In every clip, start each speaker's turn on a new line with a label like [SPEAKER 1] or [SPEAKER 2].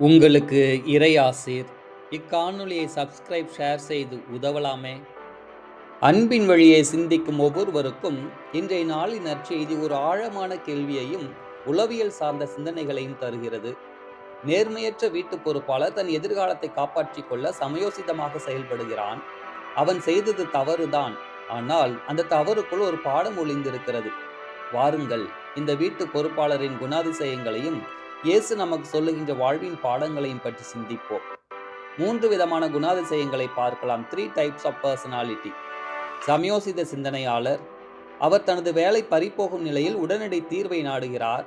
[SPEAKER 1] உங்களுக்கு இறையாசீர் இக்காணொலியை subscribe share செய்து உதவலாமே. அன்பின் வழியை சிந்திக்கும் ஒவ்வொருவருக்கும் இன்றைய நாளின் நற்செய்தி ஒரு ஆழமான கேள்வியையும் உளவியல் சார்ந்த சிந்தனைகளையும் தருகிறது. நேர்மையற்ற வீட்டு பொறுப்பாளர் தன் எதிர்காலத்தை காப்பாற்றிக் கொள்ள சமயோசிதமாக செயல்படுகிறான். அவன் செய்தது தவறுதான். ஆனால் அந்த தவறுக்குள் ஒரு பாடம் ஒளிந்திருக்கிறது. வாருங்கள் இந்த வீட்டு பொறுப்பாளரின் குணாதிசயங்களையும் இயேசு நமக்கு சொல்லுகின்ற வாழ்வின் பாடங்களையும் பற்றி சிந்திப்போம். மூன்று விதமான குணாதிசயங்களை பார்க்கலாம். த்ரீ டைப்ஸ் ஆஃப் பர்சனாலிட்டி சமயோசித சிந்தனையாளர். அவர் தனது வேலை பறிப்போகும் நிலையில் உடனடி தீர்வை நாடுகிறார்.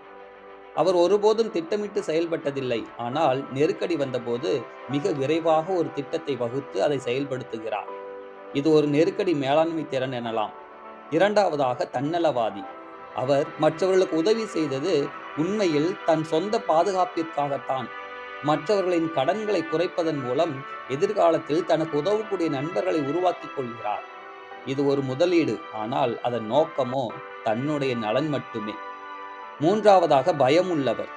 [SPEAKER 1] அவர் ஒருபோதும் திட்டமிட்டு செயல்பட்டதில்லை. ஆனால் நெருக்கடி வந்தபோது மிக விரைவாக ஒரு திட்டத்தை வகுத்து அதை செயல்படுத்துகிறார். இது ஒரு நெருக்கடி மேலாண்மை திறன் எனலாம். இரண்டாவதாக தன்னலவாதி. அவர் மற்றவர்களுக்கு உதவி செய்தது உண்மையில் தன் சொந்த பாதுகாப்பிற்காகத்தான். மற்றவர்களின் கடன்களை குறைப்பதன் மூலம் எதிர்காலத்தில் தனக்கு உதவக்கூடிய நண்பர்களை உருவாக்கிக் கொள்கிறார். இது ஒரு முதலீடு ஆனால் அதன் நோக்கமோ தன்னுடைய நலன் மட்டுமே. மூன்றாவதாக பயம் உள்ளவர்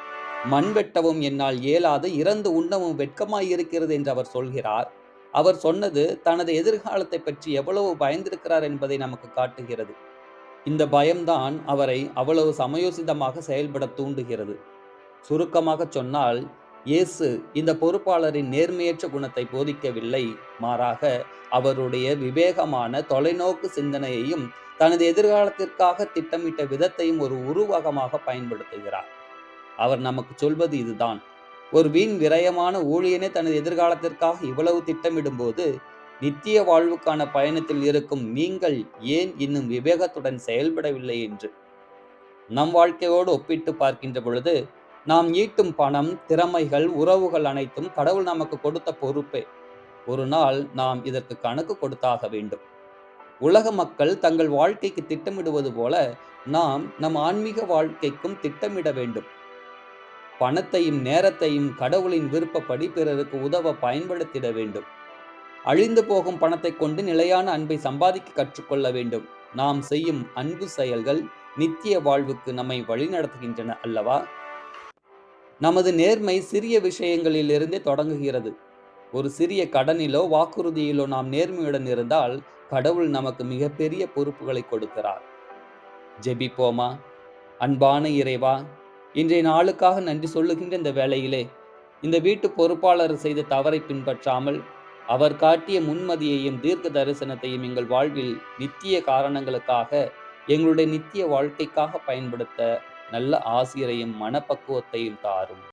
[SPEAKER 1] மண் வெட்டவும் என்னால் இயலாது இறந்து உண்ணவும் வெட்கமாய் இருக்கிறது என்று அவர் சொல்கிறார். அவர் சொன்னது தனது எதிர்காலத்தை பற்றி எவ்வளவு பயந்திருக்கிறார் என்பதை நமக்கு காட்டுகிறது. இந்த பயம்தான் அவரை அவ்வளவு சமயோசிதமாக செயல்பட தூண்டுகிறது. சுருக்கமாக சொன்னால் இயேசு இந்த பொறுப்பாளரின் நேர்மையற்ற குணத்தை போதிக்கவில்லை மாறாக அவருடைய விவேகமான தொலைநோக்கு சிந்தனையையும் தனது எதிர்காலத்திற்காக திட்டமிட்ட விதத்தையும் ஒரு உருவகமாக பயன்படுத்துகிறார். அவர் நமக்கு சொல்வது இதுதான். ஒரு வீண் விரயமான ஊழியனே தனது எதிர்காலத்திற்காக இவ்வளவு திட்டமிடும்போது நித்திய வாழ்வுக்கான பயணத்தில் இருக்கும் நீங்கள் ஏன் இன்னும் விவேகத்துடன் செயல்படவில்லை என்று? நம் வாழ்க்கையோடு ஒப்பிட்டு பார்க்கின்ற பொழுது நாம் ஈட்டும் பணம் திறமைகள் உறவுகள் அனைத்தும் கடவுள் நமக்கு கொடுத்த பொறுப்பே. ஒரு நாள் நாம் இதற்கு கணக்கு கொடுத்தாக வேண்டும். உலக மக்கள் தங்கள் வாழ்க்கைக்கு திட்டமிடுவது போல நாம் நம் ஆன்மீக வாழ்க்கைக்கும் திட்டமிட வேண்டும். பணத்தையும் நேரத்தையும் கடவுளின் விருப்பப்படி பிறருக்கு உதவ பயன்படுத்திட வேண்டும். அழிந்து போகும் பணத்தை கொண்டு நிலையான அன்பை சம்பாதிக்க கற்றுக்கொள்ள வேண்டும். நாம் செய்யும் அன்பு செயல்கள் நித்திய வாழ்வுக்கு நம்மை வழிநடத்துகின்றன அல்லவா? நமது நேர்மை சிறிய விஷயங்களிலிருந்தே தொடங்குகிறது. ஒரு சிறிய கடனிலோ வாக்குறுதியிலோ நாம் நேர்மையுடன் இருந்தால் கடவுள் நமக்கு மிகப்பெரிய பொறுப்புகளை கொடுக்கிறார். ஜெபிப்போமா? அன்பான இறைவா இன்றைய நாளுக்காக நன்றி சொல்லுகின்ற இந்த வேளையிலே இந்த வீட்டு பொறுப்பாளர் செய்த தவறை பின்பற்றாமல் அவர் காட்டிய முன்மதியையும் தீர்க்க தரிசனத்தையும் எங்கள் வாழ்வில் நித்திய காரணங்களுக்காக எங்களுடைய நித்திய வாழ்க்கைக்காக பயன்படுத்த நல்ல ஆசிரியரையும் மனப்பக்குவத்தையும் தாரும்.